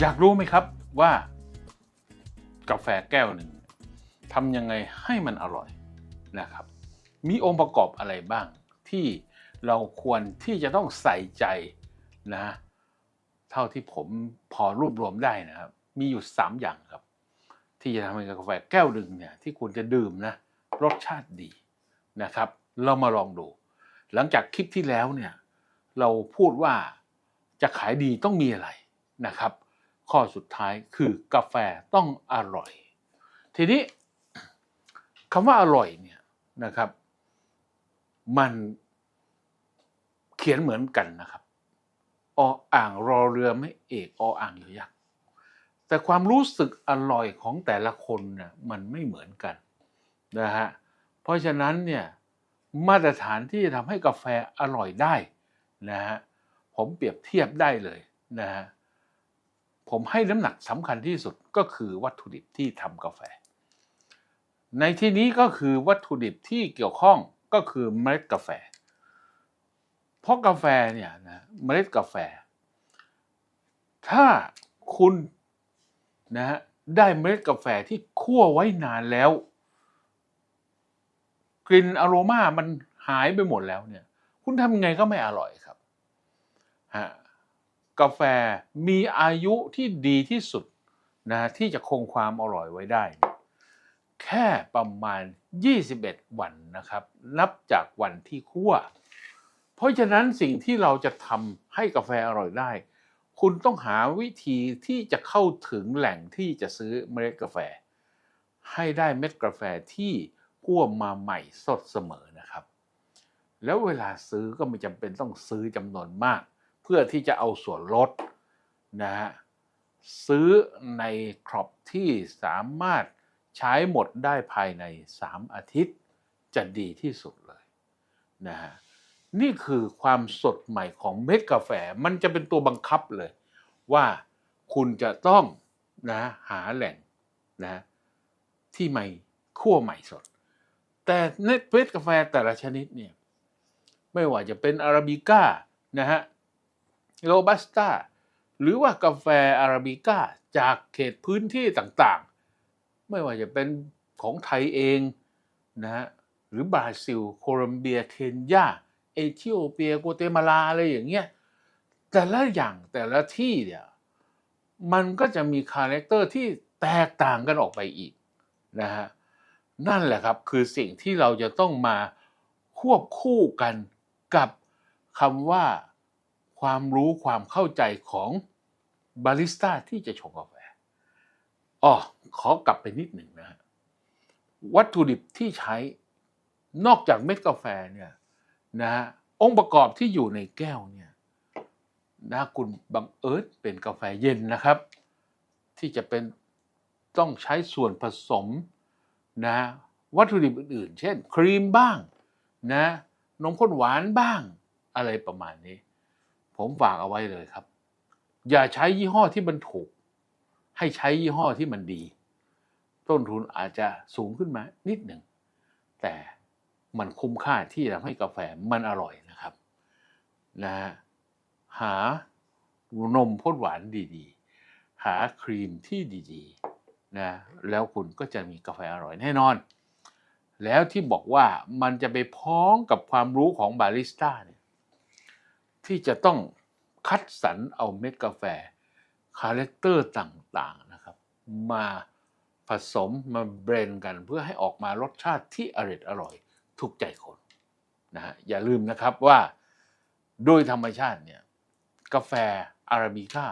อยากรู้ไหมครับว่ากาแฟแก้วหนึ่งทำยังไงให้มันอร่อยนะครับ มีองค์ประกอบอะไรบ้างที่เราควรที่จะต้องใส่ใจนะเท่าที่ผมพอรวบรวมได้นะครับ มีอยู่ 3 อย่างครับ ที่จะทำให้กาแฟแก้วหนึ่งเนี่ยที่คุณจะดื่มนะรสชาติดีนะครับ เรามาลองดู หลังจากคลิปที่แล้วเนี่ยเราพูดว่าจะขายดีต้องมีอะไรนะครับ ข้อสุดท้ายคือกาแฟต้องอร่อย ทีนี้คำว่าอร่อยเนี่ยนะครับ มันเขียนเหมือนกันนะครับออ่างรอเรือไม่เอกออ่างยอยักษ์แต่ความรู้สึกอร่อยของแต่ละคนเนี่ยมันไม่เหมือนกันนะฮะเพราะฉะนั้นเนี่ยมาตรฐานที่จะทำให้กาแฟอร่อยได้นะฮะผมเปรียบเทียบได้เลยนะฮะ ผมให้น้ำหนักสำคัญที่สุดก็คือวัตถุดิบที่ทำกาแฟ ในที่นี้ก็คือวัตถุดิบที่เกี่ยวข้องก็คือเมล็ดกาแฟ เพราะกาแฟเนี่ยนะเมล็ดกาแฟ ถ้าคุณนะฮะได้เมล็ดกาแฟที่คั่วไว้นานแล้ว กลิ่นอโรมามันหายไปหมดแล้วเนี่ย คุณทำยังไงก็ไม่อร่อยครับฮะ กาแฟมีอายุที่ดีที่สุดนะที่จะคงความอร่อยไว้ได้ แค่ประมาณ 21 วันนะครับ นับจากวันที่คั่ว เพราะฉะนั้นสิ่งที่เราจะทำให้กาแฟอร่อยได้ คุณต้องหาวิธีที่จะเข้าถึงแหล่งที่จะซื้อเมล็ดกาแฟ ให้ได้เม็ดกาแฟที่คั่วมาใหม่สดเสมอนะครับ แล้วเวลาซื้อก็ไม่จำเป็นต้องซื้อจำนวนมาก เพื่อที่จะเอาส่วนลดนะฮะซื้อในครอบที่สามารถใช้หมดได้ภายใน 3 อาทิตย์ จะดีที่สุดเลยนะฮะนี่คือความสดใหม่ของเม็ดกาแฟมันจะเป็นตัวบังคับเลย ว่าคุณจะต้องนะหาแหล่งนะที่ใหม่คั่วใหม่สด แต่เม็ดกาแฟแต่ละชนิดเนี่ยไม่ว่าจะเป็นอาราบิก้านะฮะ โรบัสต้าหรือว่ากาแฟอาราบิก้าจากเขตพื้นที่ต่างๆ ไม่ว่าจะเป็นของไทยเองนะฮะหรือบราซิล โคลัมเบียเคนยาเอธิโอเปียกัวเตมาลาอะไรอย่างเงี้ยแต่ละอย่างแต่ละที่เนี่ยมันก็จะมีคาแรคเตอร์ที่แตกต่างกันออกไปอีกนะฮะนั่นแหละครับคือสิ่งที่เราจะต้องมาควบคู่กันกับคำว่า ความรู้ความเข้าใจของบาริสต้าที่จะชงกาแฟอ๋อขอกลับไปนิดหนึ่งนะฮะวัตถุดิบที่ใช้นอกจากเม็ดกาแฟเนี่ยนะฮะองค์ประกอบที่อยู่ในแก้วเนี่ยนะคุณบังเอิญเป็นกาแฟเย็นนะครับ ที่จะเป็นต้องใช้ส่วนผสมนะวัตถุดิบอื่นๆ เช่น ครีมบ้างนะนมข้นหวานบ้างอะไรประมาณนี้ ผมฝากเอาไว้เลยครับ อย่าใช้ยี่ห้อที่มันถูก ให้ใช้ยี่ห้อที่มันดี ต้นทุนอาจจะสูงขึ้นมานิดหนึ่ง แต่มันคุ้มค่าที่ทำให้กาแฟมันอร่อยนะครับนะหานมข้นหวานดีๆ หาครีมที่ดีๆนะแล้วคุณก็จะมีกาแฟอร่อยแน่นอน แล้วที่บอกว่ามันจะไปพ้องกับความรู้ของบาริสต้าเนี่ย ที่จะต้องคัดสรรเอาเม็ดกาแฟคาแรคเตอร์ต่างๆนะครับมาผสมมาเบรนกันเพื่อให้ออกมารสชาติที่อร่อยอร่อยถูกใจคนนะฮะอย่าลืมนะครับว่าโดยธรรมชาติเนี่ยกาแฟอาราบิก้า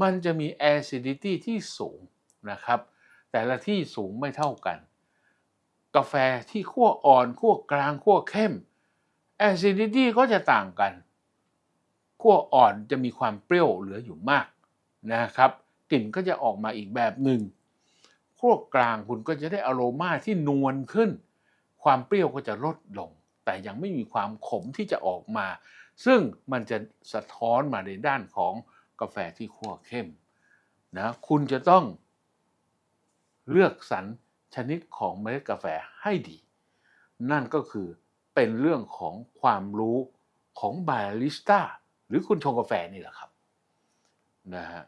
มันจะมี acidity ที่สูงนะครับ แต่ละที่สูงไม่เท่ากัน กาแฟที่ขั้วอ่อนขั้วกลางขั้วเข้ม acidity ก็จะต่างกัน ขั้วอ่อนจะมีความเปรี้ยวเหลืออยู่มากนะครับ กลิ่นก็จะออกมาอีกแบบหนึ่งขั้วกลางคุณก็จะได้อโรมาที่นวลขึ้น ความเปรี้ยวก็จะลดลง แต่ยังไม่มีความขมที่จะออกมา ซึ่งมันจะสะท้อนมาในด้านของกาแฟที่ขั้วเข้มนะคุณจะต้องเลือกสรรชนิดของเมล็ดกาแฟให้ดี นั่นก็คือเป็นเรื่องของความรู้ของบาริสต้า รือคุณชงกาแฟนี่แหละครับนะฮะ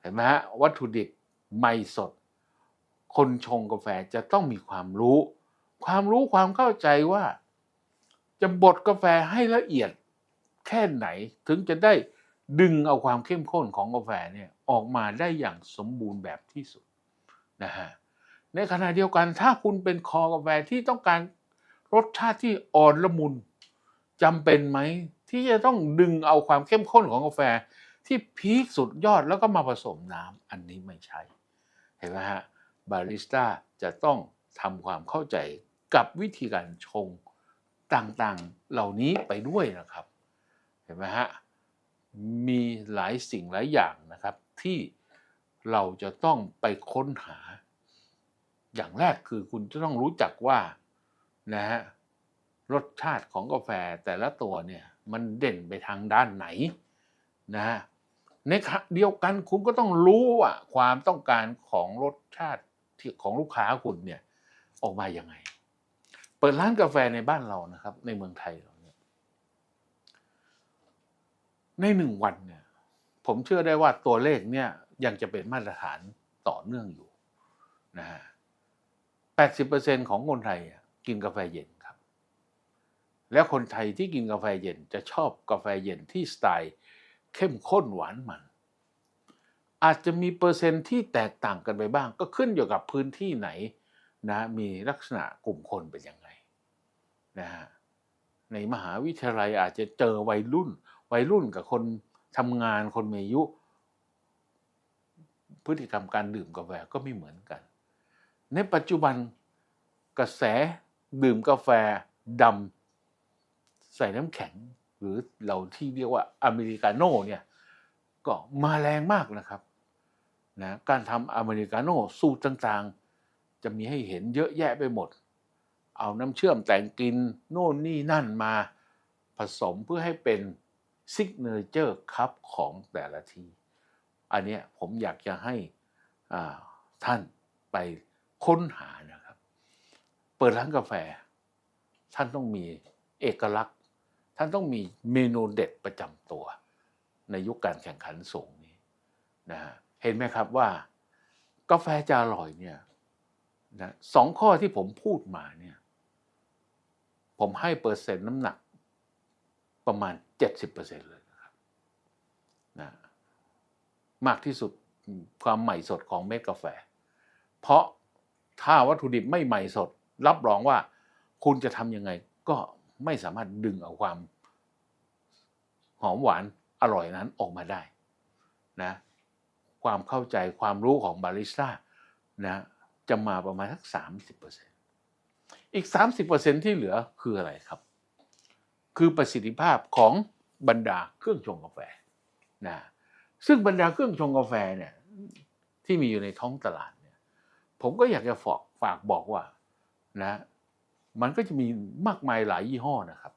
เห็นไหมฮะวัตถุดิบใหม่สด คนชงกาแฟจะต้องมีความรู้ ความรู้ความเข้าใจว่า จะบดกาแฟให้ละเอียดแค่ไหนถึงจะได้ดึงเอาความเข้มข้นของกาแฟเนี่ยออกมาได้อย่างสมบูรณ์แบบที่สุดนะฮะในขณะเดียวกันถ้าคุณเป็นคอกาแฟที่ต้องการรสชาติที่อ่อนละมุนจำเป็นไหม ที่จะต้องดึงเอาความเข้มข้นของกาแฟที่พีคสุดยอดแล้วก็มาผสมน้ำอันนี้ไม่ใช่ เห็นไหมฮะบาริสต้าจะต้องทำความเข้าใจกับวิธีการชงต่างๆเหล่านี้ไปด้วยนะครับ เห็นไหมฮะมีหลายสิ่งหลายอย่างนะครับ ที่เราจะต้องไปค้นหา อย่างแรกคือคุณจะต้องรู้จักว่านะฮะรสชาติของกาแฟแต่ละตัวเนี่ย มันเด่นไปทางด้านไหนนะฮะในขณะเดียวกันคุณก็ต้องรู้ว่าความต้องการของรสชาติที่ของลูกค้าคุณเนี่ยออกมาอย่างไง เปิดร้านกาแฟในบ้านเรานะครับ ในเมืองไทยเราเนี่ยในหนึ่งวันเนี่ย ผมเชื่อได้ว่าตัวเลขเนี่ยยังจะเป็นมาตรฐานต่อเนื่องอยู่นะฮะแปดสิบเปอร์เซ็นของคนไทยกินกาแฟเย็น แล้วคนไทยที่กินกาแฟเย็นจะชอบกาแฟเย็นที่สไตล์เข้มข้นหวานมัน อาจจะมีเปอร์เซ็นต์ที่แตกต่างกันไปบ้าง ก็ขึ้นอยู่กับพื้นที่ไหนนะมีลักษณะกลุ่มคนเป็นยังไงนะฮะในมหาวิทยาลัยอาจจะเจอวัยรุ่น วัยรุ่นกับคนทำงานคนมีอายุ พฤติกรรมการดื่มกาแฟก็ไม่เหมือนกัน ในปัจจุบันกระแสดื่มกาแฟดำ ใส่น้ำแข็ง หรือเราที่เรียกว่าอเมริกาโน่เนี่ยก็มาแรงมากนะครับนะการทำอเมริกาโน่สูตรต่างๆ จะมีให้เห็นเยอะแยะไปหมด เอาน้ำเชื่อมแต่งกลินโน่นนี่นั่นมาผสมเพื่อให้เป็นซิกเนเจอร์คัพของแต่ละที อันนี้ผมอยากจะให้ท่านไปค้นหานะครับ เปิดร้านกาแฟ ท่านต้องมีเอกลักษณ์ ท่านต้องมีเมนูเด็ดประจำตัว ในยุคการแข่งขันสูงนี้นะฮะเห็นไหมครับว่ากาแฟจะอร่อยเนี่ยนะสองข้อที่ผมพูดมาเนี่ยผมให้เปอร์เซ็นต์น้ำหนักประมาณ 70%เลยนะครับนะมากที่สุดความใหม่สดของเม็ดกาแฟ เพราะถ้าวัตถุดิบไม่ใหม่สด รับรองว่าคุณจะทำยังไงก็ ไม่สามารถดึงเอาความหอมหวานอร่อยนั้นออกมาได้นะความเข้าใจความรู้ของบาริสต้านะจะมาประมาณสัก30%อีก 30%ที่เหลือคืออะไรครับ คือประสิทธิภาพของบรรดาเครื่องชงกาแฟนะซึ่งบรรดาเครื่องชงกาแฟเนี่ยที่มีอยู่ในท้องตลาดเนี่ยผมก็อยากจะฝากฝากบอกว่านะ มันก็จะมีมากมายหลายยี่ห้อนะครับ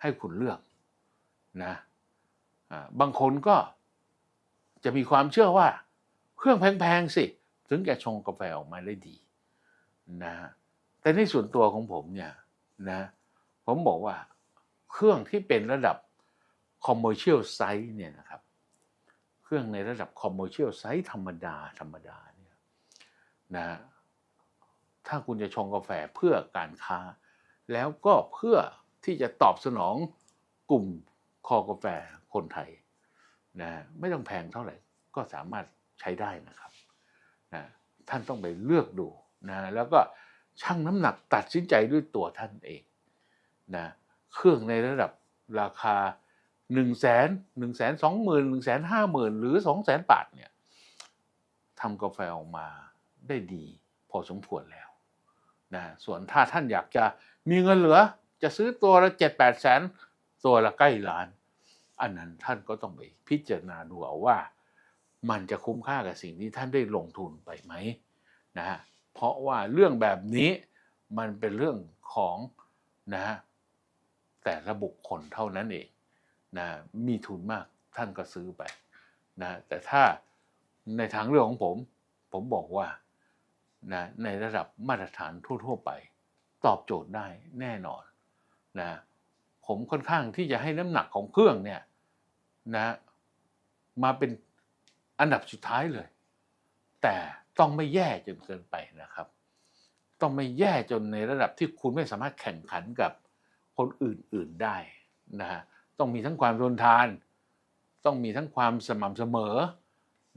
ให้คุณเลือกนะบางคนก็จะมีความเชื่อว่า เครื่องแพงๆสิ ถึงแกชงกาแฟออกมาได้ดีนะแต่ในส่วนตัวของผมเนี่ยนะผมบอกว่าเครื่องที่เป็นระดับ commercial size เนี่ยนะครับ เครื่องในระดับ commercial size ธรรมดาธรรมดาเนี่ยนะ ถ้าคุณจะชงกาแฟเพื่อการค้า แล้วก็เพื่อที่จะตอบสนองกลุ่มคอกาแฟคนไทยนะไม่ต้องแพงเท่าไหร่ก็สามารถใช้ได้นะครับนะท่านต้องไปเลือกดูนะแล้วก็ชั่งน้ำหนักตัดสินใจด้วยตัวท่านเองนะเครื่องในระดับราคา1นึ่งแสนหนึ่งแสนสองหมื่นหนึ่งแสนห้าหมื่นหรือสองแสนบาทเนี่ยทำกาแฟออกมาได้ดีพอสมควรแล้ว นะส่วนถ้าท่านอยากจะมีเงินเหลือ จะซื้อตัวละเจ็ดแปดแสนตัวละใกล้ล้าน อันนั้นท่านก็ต้องไปพิจารณาดูเอาว่า มันจะคุ้มค่ากับสิ่งที่ท่านได้ลงทุนไปไหมนะฮะเพราะว่าเรื่องแบบนี้มันเป็นเรื่องของนะฮะแต่ละบุคคลเท่านั้นเองนะมีทุนมากท่านก็ซื้อไปนะแต่ถ้าในทางเรื่องของผม ผมบอกว่า นะในระดับมาตรฐานทั่ว ๆ ไป ตอบโจทย์ได้แน่นอนนะผมค่อนข้างที่จะให้น้ำหนักของเครื่องเนี่ยนะมาเป็นอันดับสุดท้ายเลย แต่ต้องไม่แย่จนเกินไปนะครับ ต้องไม่แย่จนในระดับที่คุณไม่สามารถแข่งขันกับคนอื่นๆได้นะฮะต้องมีทั้งความทนทาน ต้องมีทั้งความสม่ำเสมอ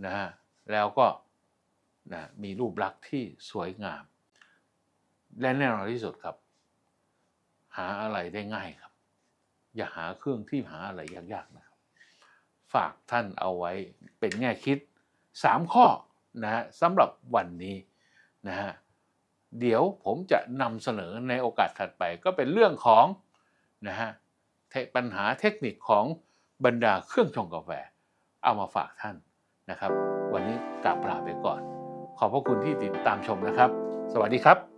นะฮะแล้วก็ นะมีรูปลักษณ์ที่สวยงาม และแน่นอนที่สุดครับ หาอะไรได้ง่ายครับ อย่าหาเครื่องที่หาอะไรยากๆนะครับ ฝากท่านเอาไว้เป็นแง่คิด 3 ข้อนะฮะสำหรับวันนี้นะฮะเดี๋ยวผมจะนำเสนอในโอกาสถัดไปก็เป็นเรื่องของนะฮะปัญหาเทคนิคของบรรดาเครื่องชงกาแฟ เอามาฝากท่านนะครับ วันนี้กลับลาไปก่อน ขอบพระคุณที่ติดตามชมนะครับ สวัสดีครับ